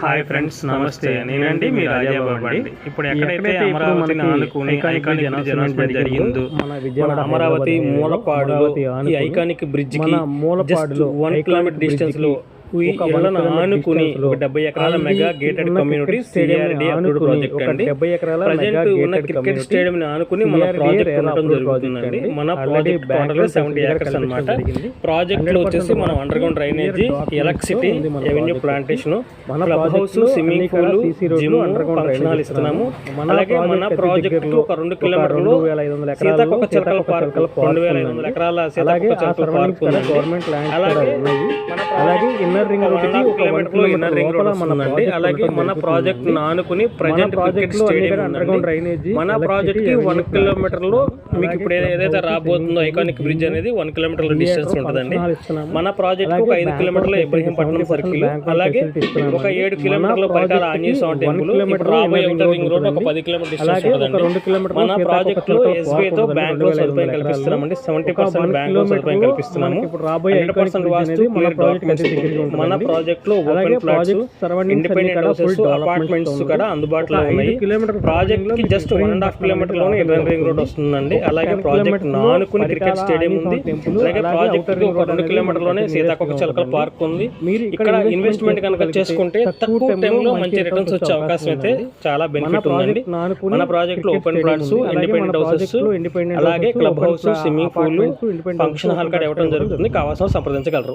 Hi friends నమస్తే. నేనండి మీ రాజాబాబు అండి. ఇప్పుడు ఎక్కడైతే అమరావతిని ఆనుకుని ఐకానిక్ జరిగిందో మన అమరావతి మూలపాడులో ఈ ఐకానిక్ బ్రిడ్జ్కి వన్ కిలోమీటర్ డిస్టెన్స్లో ఆనుకుని డెబ్బై ఎకరాల mega gated community CRD approved project అండి. ప్రజెంట్ ఉన్న క్రికెట్ స్టేడియం ఆనుకుని మన ప్రాజెక్ట్ జరుగుతుందండి. మన ప్రాజెక్ట్ టోటల్ సెవెంటీ ఏకర్స్ అన్నమాట. ప్రాజెక్ట్లో వచ్చేసి మనం underground drainage electricity revenue plantation club house swimming pool gym function hall ఇస్తున్నాము. అలాగే మన ప్రాజెక్ట్ ఒక రెండు కిలోమీటర్లు సీతాకొక చిలకల పార్క్ రెండు వేల ఐదు వందల ఎకరాల సీతాకొక చిలకల పార్క్ అలాగే మన అలాగే ఇన్నర్ రింగ్ ఒక వన్ కిలోమీటర్ అలాగే మన ప్రాజెక్ట్ ఆనుకుని ప్రజెంట్ క్రికెట్ స్టేడియం ఉందండి. మన ప్రాజెక్ట్కి వన్ కిలోమీటర్లో మీకు ఇప్పుడు ఏదైతే రాబోతుందో ఐకానిక్ బ్రిడ్జ్ అనేది వన్ కిలోమీటర్ డిస్టెన్స్ ఉంటుందండి. మన ప్రాజెక్ట్ ఒక ఐదు కిలోమీటర్ల ఇబ్రహీంపట్నం సర్కిల్ అలాగే ఒక ఏడు కిలోమీటర్ల పరిటాల ఆంజనేయ స్వామి టెంపుల్ ఇప్పుడు రాబోయే అవుటర్ రింగ్ రోడ్ ఒక పది కిలోమీటర్ డిస్టెన్స్ ఉంటుందండి. మన ప్రాజెక్ట్లో ఎస్బీఐ తో బ్యాంక్లో సదుపాయం కల్పిస్తున్నామండి. సెవెంటీ పర్సెంట్ బ్యాంక్లో సదుపాయం కల్పిస్తున్నాము. ఇప్పుడు రాబోయే పర్సెంట్ వాస్తు మన క్లియర్ ప్రాజెక్ట్ మన ప్రాజెక్ట్లో open flats independent houses apartments కూడా అందుబాటులో ఉన్నాయి. కిలోమీటర్ ప్రాజెక్ట్కి జస్ట్ వన్ అండ్ హాఫ్ కిలోమీటర్లోనే ఇరవై రింగ్ రోడ్ వస్తుందండి. అలాగే ప్రాజెక్ట్ నానుకుని క్రికెట్ స్టేడియం ఉంది. అలాగే ప్రాజెక్ట్కి ఒక రెండు కిలోమీటర్లోనే సీతాకొక చిలకల పార్క్ ఉంది. మీరు ఇక్కడ ఇన్వెస్ట్మెంట్ కనుక చేసుకుంటే తక్కువ టైంలో మంచి రిటర్న్స్ వచ్చే అవకాశం అయితే చాలా బెనిఫిట్ ఉందండి. మన ప్రాజెక్ట్లో ఓపెన్ ప్లాట్స్ ఇండిపెండెంట్ హౌసెస్ అలాగే club house swimming pool function hall కూడా ఇవ్వడం జరుగుతుంది. కావాల్సిన సంప్రదించగలరు.